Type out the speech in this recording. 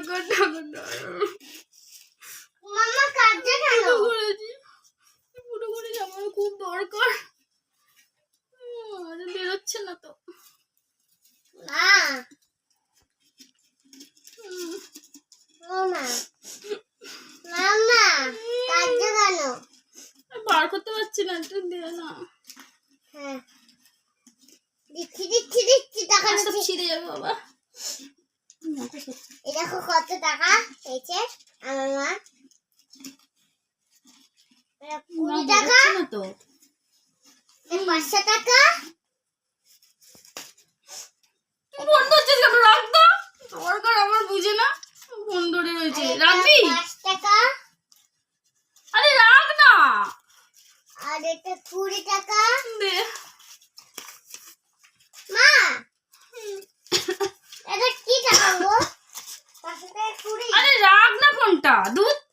দরকার টাকাটা মামা কাঁদছে কেন করেছি ফুটো করেছি আমার খুব দরকার বেরোচ্ছে না তো না বার করতে পারছি না একটু দে না হ্যাঁ দিচ্ছি দিচ্ছি দিচ্ছি টাকা সব ছিঁড়ে যাবে বাবা। দেখো কত টাকা? পেয়েছে আমার মা। এটা কুড়ি টাকা? তো। পাঁচশো টাকা? বন্ধ হচ্ছে কেন? রাখ তো? দরকার আমার বুঝে না? ফোন ধরে রয়েছে। রাখবি? পাঁচ টাকা। আরে রাখ না। আর এটা কুড়ি টাকা দে মা এটা কি